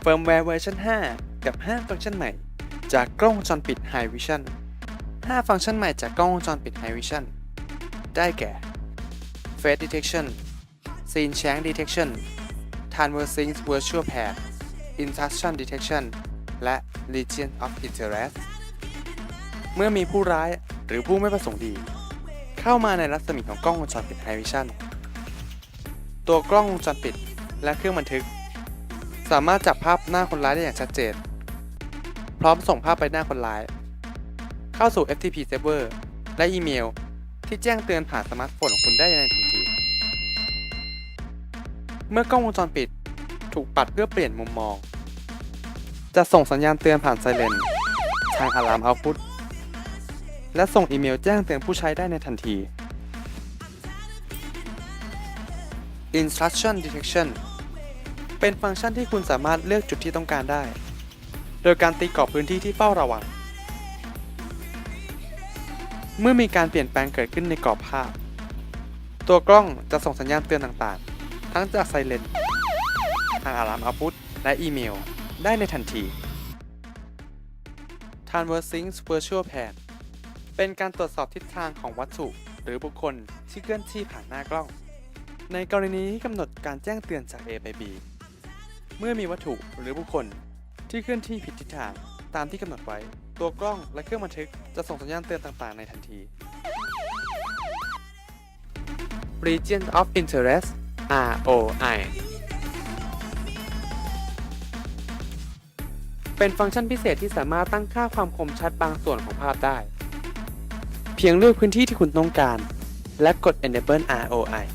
เฟิร์มแวร์เวอร์ชัน5 กับ 5 ฟังก์ชันใหม่ จากกล้องวงจรปิด High Vision 5 ฟังก์ชันใหม่จากกล้องวงจรปิด High Vision ได้แก่ Face Detection Scene Shank Detection Transverse Sync Virtual Path Intrusion Detection และ Region of Interest เมื่อมีผู้ร้ายหรือผู้ไม่ประสงค์ดี เข้ามาในรัศมีของกล้องวงจรปิด High Vision ตัวกล้องวงจรปิดและเครื่องบันทึก สามารถจับภาพหน้าคนร้ายได้อย่างชัดเจน พร้อมส่งภาพไปหน้าคนร้าย เข้าสู่ FTP Server และอีเมล ที่แจ้งเตือนผ่านสมาร์ทโฟนของคุณได้ในทันที เมื่อกล้องวงจรปิดถูกปัดเพื่อเปลี่ยนมุมมอง จะส่งสัญญาณเตือนผ่านไซเรนทางอะลามเอาพุตและส่งอีเมลแจ้งเตือนผู้ใช้ได้ในทันที Instruction Detection เป็นฟังก์ชันที่คุณสามารถเลือกจุดที่ต้องการได้ โดยการตีกรอบพื้นที่ที่เฝ้าระวัง เมื่อมีการเปลี่ยนแปลงเกิดขึ้นในกรอบภาพ ตัวกล้องจะส่งสัญญาณเตือนต่างๆ ทั้งจากไซเรนทางอะลามอาพุตและอีเมล ได้ในทันที Transversing Virtual Pan เป็นการตรวจสอบทิศทางของวัตถุหรือบุคคลที่เคลื่อนที่ผ่านหน้ากล้อง ในกรณีที่กำหนดการแจ้งเตือนจาก A ไป B เมื่อมีวัตถุหรือบุคคลที่เคลื่อนที่ผิดทิศทางตามที่กำหนดไว้ ตัวกล้องและเครื่องบันทึกจะส่งสัญญาณเตือนต่างๆ ในทันที Region of Interest ROI เป็นฟังก์ชันพิเศษที่สามารถตั้งค่าความคมชัดบางส่วนของภาพได้ เพียงเลือกพื้นที่ที่คุณต้องการ และกด Enable ROI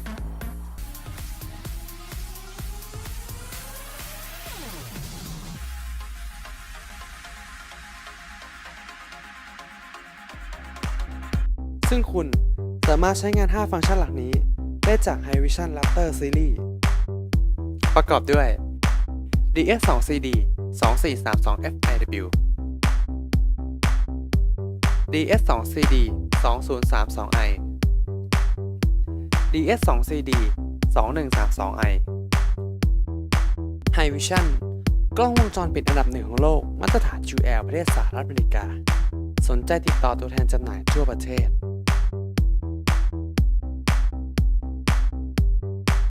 ซึ่งคุณสามารถใช้งาน 5 ฟังก์ชันหลักนี้ ได้จาก Hikvision Raptor Series ประกอบด้วย DS2CD 2432FIW DS2CD 2032i DS2CD 2132i Hikvision กล้องวงจรปิดอันดับหนึ่งของโลก มาตรฐาน QL ประเทศสหรัฐอเมริกา สนใจติดต่อตัวแทนจำหน่ายทั่วประเทศ